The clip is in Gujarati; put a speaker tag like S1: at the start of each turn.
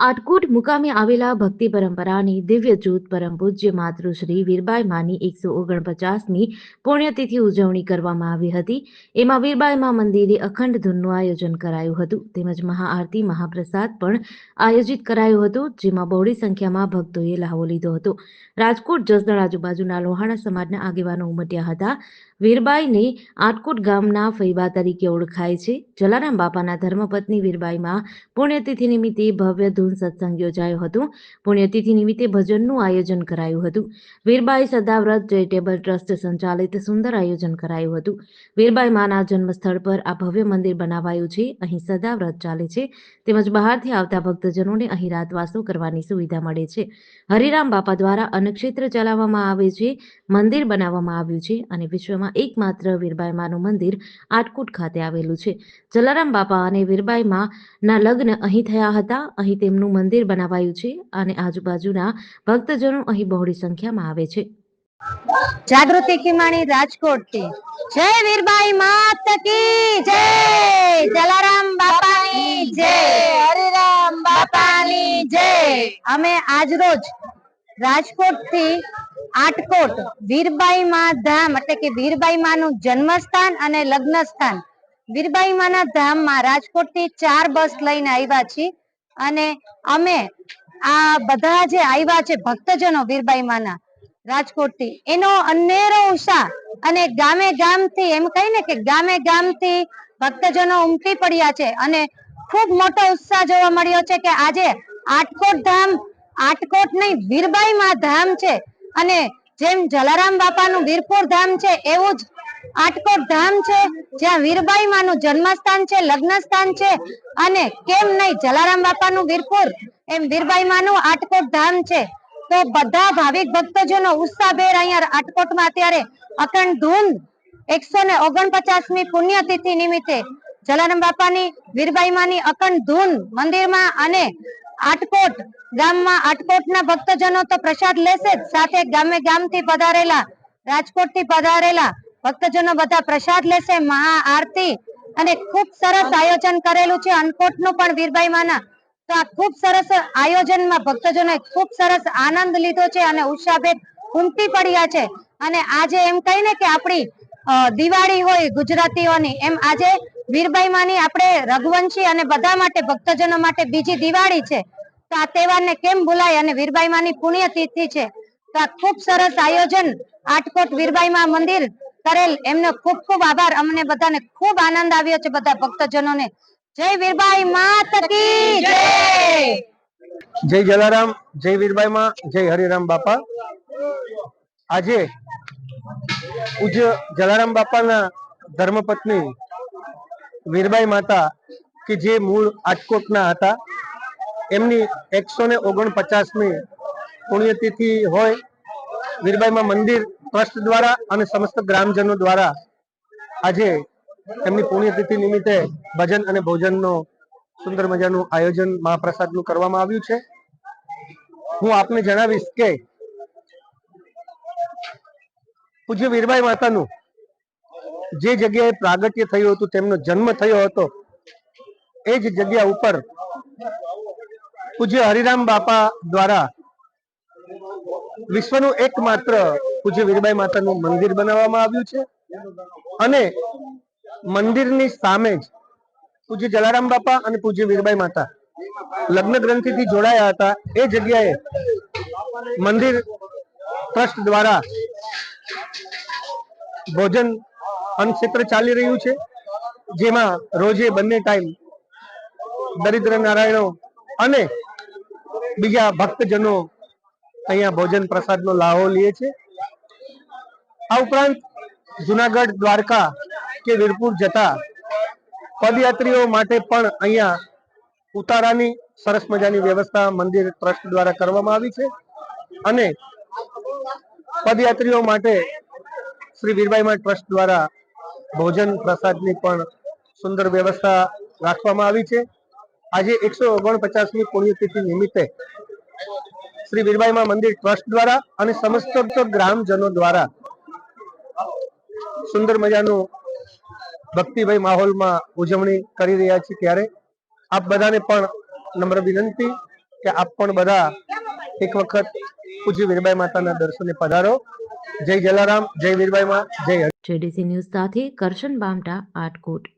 S1: આટકોટ મુકામે આવેલા ભક્તિ પરંપરાની દિવ્ય જૂથ પરમ પૂજ્ય માતૃશ્રી વીરબાઈ માની એકસો ઓગણપચાસની પુણ્યતિથિ ઉજવણી કરવામાં આવી હતી. એમાં વીરબાઈ મા મંદિરે અખંડ ધૂનનું આયોજન કરાયું હતું. તેમજ મહાઆરતી, મહાપ્રસાદ પણ આયોજિત કરાયું હતું, જેમાં બહોળી સંખ્યામાં ભક્તોએ લહાવો લીધો હતો. રાજકોટ, જસદણ આજુબાજુના લોહાણા સમાજના આગેવાનો ઉમટ્યા હતા. વીરબાઈને આટકોટ ગામના ફૈબા તરીકે ઓળખાય છે. જલારામ બાપાના ધર્મપત્ની વીરબાઈમાં પુણ્યતિથિ નિમિત્તે ભવ્ય ધૂન સત્સંગ યોજાયો હતો. પુણ્યતિથિ નિમિત્તે ભજનનું આયોજન કરાયું હતું. વીરબાઈ સદાવ્રત ચેરિટેબલ ટ્રસ્ટ સંચાલિત સુંદર આયોજન કરાયું હતું. વીરબાઈ માના જન્મસ્થળ પર આ ભવ્ય મંદિર બનાવાયું છે. અહીં સદાવ્રત ચાલે છે. તેમજ બહારથી આવતા ભક્તજનોને અહીં રાતવાસો કરવાની સુવિધા મળે છે. હરિરામ બાપા દ્વારા અન્નક્ષેત્ર ચલાવવામાં આવે છે. મંદિર બનાવવામાં આવ્યું છે અને વિશ્વમાં એકમાત્ર વીરબાઈ માનું મંદિર આટકોટ ખાતે આવેલું છે. જલારામ બાપા અને વીરબાઈ માના લગ્ન અહીં થયા હતા. અહીં તેમનું મંદિર બનાવાયું છે અને આજુબાજુના ભક્તજનો અહીં બહોળી સંખ્યામાં આવે છે.
S2: જાગૃતિ ખીમાણી રાજકોટથી જય વીરબાઈ માત કી જય! જલારામ બાપાની જય! હરિરામ બાપાની જય! અમે આજ રોજ રાજકોટથી આટકોટ વીરબાઈ મા ધામ એટલે કે વીરબાઈ માનું જન્મસ્થાન અને લગ્ન સ્થાન વીરબાઈ માના ધામમાં રાજકોટથી ચાર બસ લઈને આવ્યા છીએ. અને અમે આ બધા જે આવ્યા છે ભક્તજનો વીરબાઈ માના રાજકોટથી એનો અનેરો ઉત્સાહ અને ગામે ગામથી એમ કહી ને કે ગામે ગામથી ભક્તજનો ઉમટી પડ્યા છે અને ખૂબ મોટો ઉત્સાહ જોવા મળ્યો છે કે આજે આટકોટ ધામ, આટકોટ નહીં, વીરબાઈ માં ધામ છે. અને જેમ જલારામ બાપાનું વીરપુર ધામ છે, એવું જ આટકોટ ધામ છે, જ્યાં વીરબાઈ માનું જન્મસ્થાન છે લગ્ન સ્થાન છે અને કેમ નહીં જલારામ બાપાનું વીરપુર? એમ વીરબાઈ માનું આટકોટ ધામ છે. તો બધા ભાવિક ભક્તજનો ઉત્સાહભેર અહીંયા આટકોટમાં અત્યારે અખંડ ધૂન એકસો ને ઓગણપચાસમી પુણ્યતિથિ નિમિત્તે જલારામ બાપાની, વીરબાઈ માની અખંડ ધૂન મંદિરમાં અને આટકોટ ગામમાં આટકોટના ભક્તજનો તો પ્રસાદ લેશે જ. સાથે ગામે ગામથી પધારેલા, રાજકોટથી પધારેલા ભક્તજનો બધા પ્રસાદ લેશે, મહા આરતી અને ખૂબ સરસ આયોજન કરેલું છે અનકોટનું પણ વીરબાઈ માના. તો આ ખૂબ સરસ આયોજનમાં ભક્તજનોએ ખૂબ સરસ આનંદ લીધો છે અને ઉત્સાહભેર ઉમટી પડ્યા છે. અને આજે એમ કહીને કે આપણી દિવાળી હોય ગુજરાતીઓની, એમ આજે વીરબાઈ માની આપણે રઘુવંશી અને બધા માટે, ભક્તજનો માટે બીજી દિવાળી છે. તો આ તહેવારને કેમ ભૂલાય? અને વીરબાઈ માની પુણ્યતિથિ છે. તો આ ખૂબ સરસ આયોજન આટકોટ વીરબાઈ માં મંદિર કરેલ. એમને ખૂબ ખૂબ આભાર. અમને બધાને ખૂબ આનંદ આવ્યો છે બધા ભક્તજનોને. જય વીરબાઈ માત જય!
S3: જય જલારામ, જય વીરબાઈ માં, જય હરિરામ બાપા. આજે પૂજ્ય જલારામ બાપાના ધર્મપત્ની વીરબાઈ માતા કે જે મૂળ આજકોટના હતા, એમની એકસો ને ઓગણપચાસમી પુણ્યતિથિ હોય વીરબાઈમાં મંદિર ટ્રસ્ટ દ્વારા અને સમસ્ત ગ્રામજનો દ્વારા આજે એમની પુણ્યતિથિ નિમિત્તે ભજન અને ભોજનનો સુંદર મજાનું આયોજન મહાપ્રસાદનું કરવામાં આવ્યું છે. હું આપને જણાવીશ કે પૂજ્ય વીરબાઈ માતાનું જે જગ્યાએ પ્રાગટ્ય થયું હતું, તેમનો જન્મ થયો હતો, એ જ જગ્યા ઉપર પૂજ્ય હરિરામ બાપા દ્વારા વિશ્વનું એકમાત્ર પૂજ્ય વીરબાઈ માતાનું મંદિર બનાવવામાં આવ્યું છે. અને મંદિરની સામે જ પૂજ્ય જલારામ બાપા અને પૂજ્ય વીરબાઈ માતા લગ્ન ગ્રંથિથી જોડાયા હતા. એ જગ્યાએ મંદિર ટ્રસ્ટ દ્વારા ભોજન અન્નક્ષેત્ર ચાલી રહ્યું છે. જેમાં રોજે બંને ટાઈમ દરિદ્ર નારાયણો અને બીજા ભક્તજનો અહીંયા ભોજન પ્રસાદનો લાહો લઈએ છીએ. આ ઉપરાંત જુનાગઢ, દ્વારકા કે વીરપુર જતા પદયાત્રીઓ માટે પણ અહીંયા ઉતારાની સરસ મજાની વ્યવસ્થા મંદિર ટ્રસ્ટ દ્વારા કરવામાં આવી છે. અને પદયાત્રીઓ માટે શ્રી વીરબાઈમાં ટ્રસ્ટ દ્વારા ભોજન પ્રસાદની પણ સુંદર વ્યવસ્થા રાખવામાં આવી છે. આજે એકસો ઓગણપચાસમી પુણ્યતિથિ નિમિત્તે શ્રી વીરબાઈમાં મંદિર ટ્રસ્ટ દ્વારા અને સમસ્ત ગ્રામજનો દ્વારા સુંદર મજાનું ભક્તિભાઈ માહોલમાં ઉજવણી કરી રહ્યા છીએ ત્યારે આપ બધાને પણ નમ્ર વિનંતી કે આપ પણ બધા એક વખત પૂજ્ય વીરબાઈ માતાના દર્શને પધારો. જય જલારામ, જય વીરબાઈ માં, જય
S1: જેડીસી ન્યૂઝ સાથે કરશન બામટા આટકોટ.